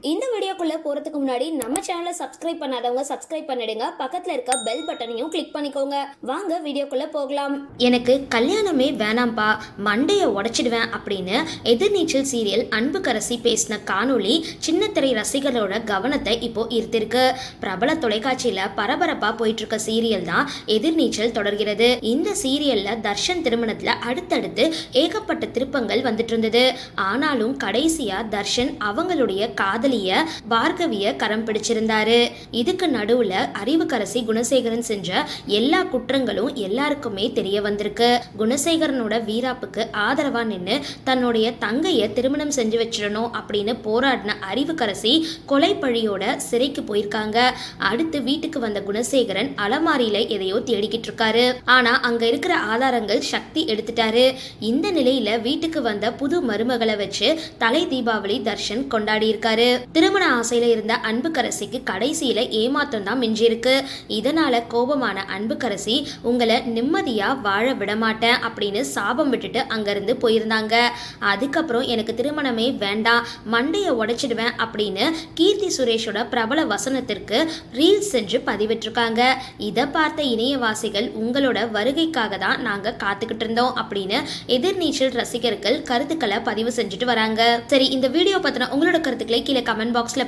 இந்த வீடியோக்குள்ளே போகிறதுக்கு முன்னாடி நம்ம சேனலை சப்ஸ்கிரைப் பண்ணாதவங்க சப்ஸ்கிரைப் பண்ணிடுங்க. பக்கத்தில் இருக்க பெல் பட்டனையும் கிளிக் பண்ணிக்கோங்க. வாங்க வீடியோக்குள்ளே போகலாம். எனக்கு கல்யாணமே வேணாம்ப்பா. மண்டையை உடச்சிடுவேன் அப்படின்னு எதிர்நீச்சல் சீரியல் அன்புக்கரசி பேசின காணொளி சின்னத்திரை ரசிகர்களோட கவனத்தை இப்போ ஈர்த்திருக்கு. பிரபல தொலைக்காட்சியில் பரபரப்பாக போயிட்டு இருக்க சீரியல் தான் எதிர்நீச்சல் தொடர்கிறது. இந்த சீரியல்ல தர்ஷன் திருமணத்தில் அடுத்தடுத்து ஏகப்பட்ட திருப்பங்கள் வந்துட்டு இருந்தது. ஆனாலும் கடைசியா தர்ஷன் அவங்களுடைய காதலிய பார்கவிய கரம் பிடிச்சிருந்தாரு. இதுக்கு நடுவுல அறிவுக்கரசி குணசேகரன் செஞ்ச எல்லா குற்றங்களும் எல்லாருக்குமே தெரிய வந்திருக்கு. குணசேகரனோட வீராப்புக்கு ஆதரவா நின்று தன்னுடைய தங்கைய திருமணம் செஞ்சு வச்சிடணும் அப்படின்னு போராடின அறிவுக்கரசி கொலை பழியோட சிறைக்கு போயிருக்காங்க. அடுத்து வீட்டுக்கு வந்த குணசேகரன் அலமாரியில எதையோ தேடிக்கிட்டு இருக்காரு. ஆனா அங்க இருக்கிற ஆதாரங்கள் சக்தி எடுத்துட்டாரு. இந்த நிலையில வீட்டுக்கு வந்த புது மருமகளை வச்சு தலை தீபாவளி தர்ஷன் கொண்டாடி இருக்காரு. திருமண ஆசையில இருந்த அன்புக்கரசிக்கு கடைசியில் ஏமாற்றம் தான் மிஞ்சிருக்கு இதனால் கோபமான அன்புக்கரசி உங்களை நிம்மதியாக வாழ விட மாட்டேன் அப்படின்னு சாபம் விட்டுட்டு அங்கேருந்து போயிருந்தாங்க. அதுக்கப்புறம் எனக்கு திருமணமே வேண்டாம் மண்டையை உடைச்சிடுவேன் அப்படின்னு கீர்த்தி சுரேஷோட பிரபல வசனத்திற்கு ரீல்ஸ் செஞ்சு பதிவிட்டிருக்காங்க. இதை பார்த்த இணையவாசிகள் உங்களோட வருகைக்காக தான் நாங்கள் காத்துக்கிட்டு இருந்தோம் அப்படின்னு எதிர்நீச்சல் ரசிகர்கள் கருத்துக்களை பதிவு செஞ்சுட்டு வராங்க. சரி இந்த வீடியோ பத்தின உங்களோட கருத்துக்களை கீழே கமெண்ட் பாக்ஸில்